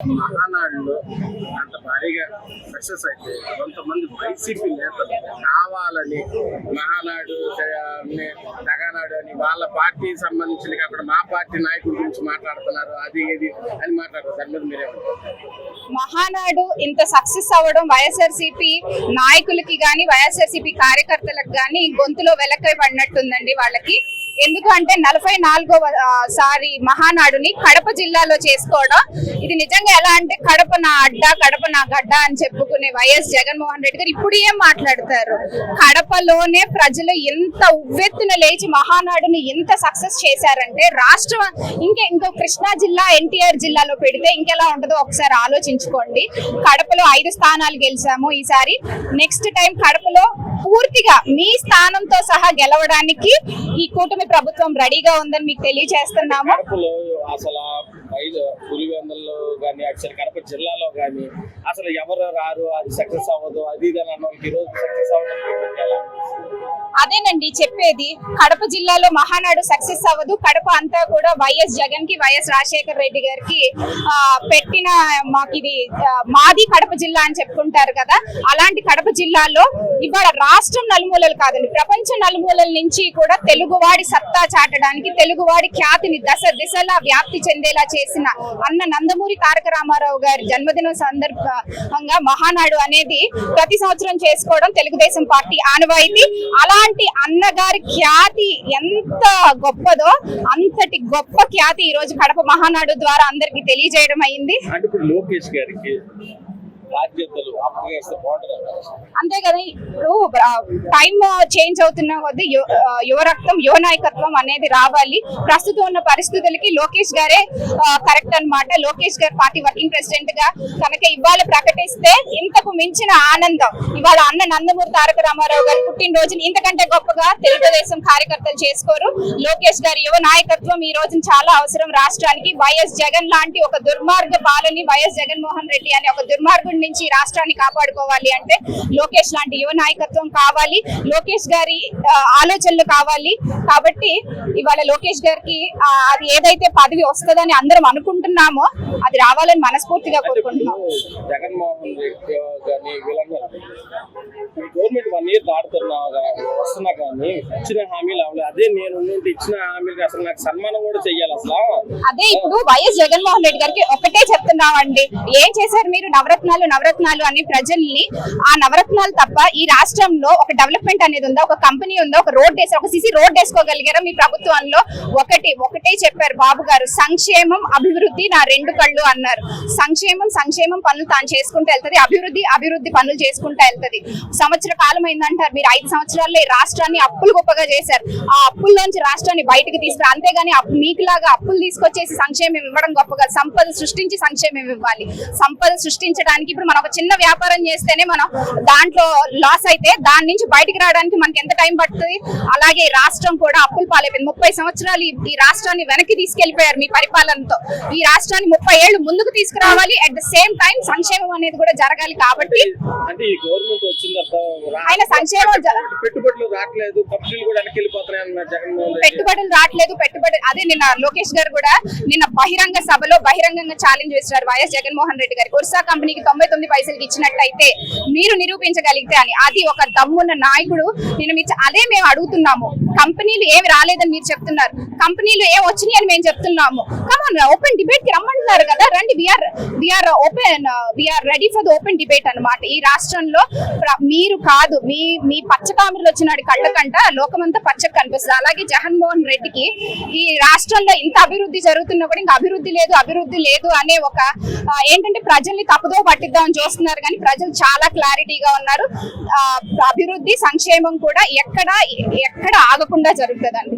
మహానాడులో అంత భారీగా సక్సెస్ అయితే కొంతమంది వైసీపీ నేతలు కావాలని మహానాడు తగానాడు అని వాళ్ళ పార్టీ సంబంధించిన అక్కడ మా పార్టీ నాయకుల గురించి మాట్లాడుతున్నారు అది ఇది అని మాట్లాడుతున్నారు. దాని మీద మహానాడు ఇంత సక్సెస్ అవ్వడం వైఎస్ఆర్సీపీ నాయకులకి కానీ వైఎస్ఆర్సీపీ కార్యకర్తలకు కానీ గొంతులో వెలకై పడినట్టుందండి వాళ్ళకి. ఎందుకు అంటే నలభై నాలుగో సారి మహానాడుని కడప జిల్లాలో చేసుకోవడం. ఇది నిజంగా ఎలా అంటే కడప నా అడ్డ కడప నా గడ్డ అని చెప్పుకునే వైఎస్ జగన్మోహన్ రెడ్డి గారు ఇప్పుడు ఏం మాట్లాడతారు? కడపలోనే ప్రజలు ఎంత ఉవ్వెత్తున లేచి మహానాడుని ఎంత సక్సెస్ చేశారంటే రాష్ట్రం ఇంకా ఇంకో కృష్ణా జిల్లా ఎన్టీఆర్ జిల్లాలో పెడితే ఇంకెలా ఉంటుందో ఒకసారి ఆలోచించుకోండి. కడపలో ఐదు స్థానాలు గెలిచాము ఈసారి. నెక్స్ట్ టైం కడపలో పూర్తిగా మీ స్థానంతో సహా గెలవడానికి ఈ కూటమి ప్రభుత్వం రెడీగా ఉందని మీకు తెలియజేస్తున్నాము. అసలు ఐదు పులివెందుల్లో కానీ అటు కడప జిల్లాలో కానీ అసలు ఎవరు రారు? అది సక్సెస్ అవ్వదు అది ఇది అని అన్న ఈ రోజు సక్సెస్ అవ్వడం అదేనండి చెప్పేది. కడప జిల్లాలో మహానాడు సక్సెస్ అవ్వదు. కడప అంతా కూడా వైఎస్ జగన్కి వైఎస్ రాజశేఖర రెడ్డి గారికి పెట్టిన మాకు ఇది మాది కడప జిల్లా అని చెప్పుకుంటారు కదా. అలాంటి కడప జిల్లాలో ఇవాళ రాష్ట్రం నలుమూలలు కాదండి. ప్రపంచ నలుమూలల నుంచి కూడా తెలుగువాడి సత్తా చాటడానికి తెలుగువాడి ఖ్యాతిని దశ దిశలా వ్యాప్తి చెందేలా చేసిన అన్న నందమూరి తారక రామారావు గారి జన్మదినం సందర్భంగా మహానాడు అనేది ప్రతి సంవత్సరం చేసుకోవడం తెలుగుదేశం పార్టీ ఆనవాయితీ. అలా అలాంటి అన్నగారి ఖ్యాతి ఎంత గొప్పదో అంతటి గొప్ప ఖ్యాతి ఈ రోజు కడప మహానాడు ద్వారా అందరికి తెలియజేయడం అయింది. అంటే ఇప్పుడు లోకేష్ గారికి బాధ్యతలు అంతే కదా ఇప్పుడు టైం చేంజ్ అవుతున్న కొద్దీ యువ రక్తం యువ నాయకత్వం అనేది రావాలి. ప్రస్తుతం ఉన్న పరిస్థితులకి లోకేష్ గారే కరెక్ట్ అన్నమాట. లోకేష్ గారు పార్టీ వర్కింగ్ ప్రెసిడెంట్గా కనుక ఇవాళ ప్రకటిస్తే ఇంతకు మించిన ఆనందం. ఇవాళ అన్న నందమూరి తారక రామారావు గారు పుట్టినరోజుని ఇంతకంటే గొప్పగా తెలుగుదేశం కార్యకర్తలు చేసుకోరు. లోకేష్ గారి యువ నాయకత్వం ఈ రోజున చాలా అవసరం రాష్ట్రానికి. వైఎస్ జగన్ లాంటి ఒక దుర్మార్గ పాలని వైఎస్ జగన్మోహన్ రెడ్డి అనే ఒక దుర్మార్గుడి నుంచి ఈ కాపాడు కాపాడుకోవాలి అంటే లోకేష్ లాంటి యువ నాయకత్వం కావాలి. లోకేష్ గారి ఆలోచనలు కావాలి. కాబట్టి ఇవాళ లోకేష్ గారికి అది ఏదైతే పదవి వస్తుందని అందరం అనుకుంటున్నామో అది రావాలని మనస్ఫూర్తిగా కోరుకుంటున్నాం. Jaganmohan Reddy government one year దాడుతున్నా వస్తున్నా కానీ ఇచ్చిన హామీలు అవ్వలేదు అదే నేను ఇచ్చిన హామీలకి అసలు నాకు సన్మానం కూడా చెయ్యాలి అసలు. అదే ఇప్పుడు వైఎస్ జగన్మోహన్ రెడ్డి గారికి ఒకటే చెప్తున్నామండి. ఏం చేశారు మీరు? నవరత్నాలు నవరత్నాలు అని ప్రజల్ని ఆ నవరత్నాలు తప్ప ఈ రాష్ట్రంలో ఒక డెవలప్మెంట్ అనేది ఉందా? ఒక కంపెనీ ఉందా? ఒక రోడ్ వేసి ఒక సిసి రోడ్ వేసుకోగలిగారా? మీ ప్రభుత్వంలో ఒకటి ఒకటే చెప్పారు బాబు గారు. సంక్షేమం అభివృద్ధి నా రెండు కళ్ళు అన్నారు. సంక్షేమం సంక్షేమం పనులు తాను చేసుకుంటూ వెళ్తది. అభివృద్ధి అభివృద్ధి పనులు చేసుకుంటూ వెళ్తది. సంవత్సర కాలం అయిందంటారు. మీరు ఐదు సంవత్సరాల్లో ఈ రాష్ట్రాన్ని అప్పులు గొప్పగా చేశారు. ఆ అప్పుల్లోంచి రాష్ట్రాన్ని బయటకు తీసుకురా. అంతేగాని అప్పు మీకులాగా అప్పులు తీసుకొచ్చేసి సంక్షేమం ఇవ్వడం గొప్పగా సంపద సృష్టించి సంక్షేమం ఇవ్వాలి. సంపద సృష్టించడానికి ఇప్పుడు మనం ఒక చిన్న వ్యాపారం చేస్తేనే మనం దాంట్లో లాస్ అయితే దాని నుంచి బయటికి రావడానికి మనకి ఎంత టైం పడుతుంది? అలాగే ఈ రాష్ట్రం కూడా అప్పులు పాలైపోయింది. ముప్పై సంవత్సరాలు ఈ- రాష్ట్రాన్ని వెనక్కి తీసుకెళ్ళిపోయారు మీ పరిపాలనతో. ఈ రాష్ట్రాన్ని ముప్పై ఏళ్ళు ముందుకు తీసుకురావాలి. అట్ ద సేమ్ టైం సంక్షేమం అనేది కూడా జరగాలి కాబట్టి ఆయన సంక్షేమం పెట్టుబడులు రావట్లేదు. పెట్టుబడులు రావట్లేదు. అదే నిన్న లోకేష్ గారు కూడా నిన్న బహిరంగ సభలో బహిరంగంగా ఛాలెంజ్ చేస్తున్నారు వైఎస్ జగన్మోహన్ రెడ్డి గారికి. ఉర్సా కంపెనీకి తొంభై తొమ్మిది పైసలకి ఇచ్చినట్టయితే మీరు నిరూపించగలిగితే అని. అది ఒక దమ్మున్న నాయకుడు. నేను అదే మేము అడుగుతున్నాము. కంపెనీలు ఏమి రాలేదని మీరు చెప్తున్నారు. కంపెనీలు ఏం వచ్చినాయి అని మేము చెప్తున్నాము. కమాన్ ఓపెన్ డిబేట్కి రమ్మంటున్నారు కదా. రండి we are we are open we are ready for the open debate అన్నమాట. ఈ రాష్ట్రంలో మీరు కాదు మీ మీ పచ్చకామిరులు వచ్చినాడు కళ్ళకంట లోకమంతా పచ్చకు కనిపిస్తుంది. అలాగే జగన్మోహన్ రెడ్డికి ఈ రాష్ట్రంలో ఇంత అభివృద్ధి జరుగుతున్నా కూడా ఇంకా అభివృద్ధి లేదు అభివృద్ధి లేదు అనే ఒక ఏంటంటే ప్రజల్ని తప్పుదో పట్టిద్దామని చూస్తున్నారు. కానీ ప్రజలు చాలా క్లారిటీగా ఉన్నారు. ఆ, అభివృద్ధి సంక్షేమం కూడా ఎక్కడ ఎక్కడ ఆగకుండా జరుగుతుందండి.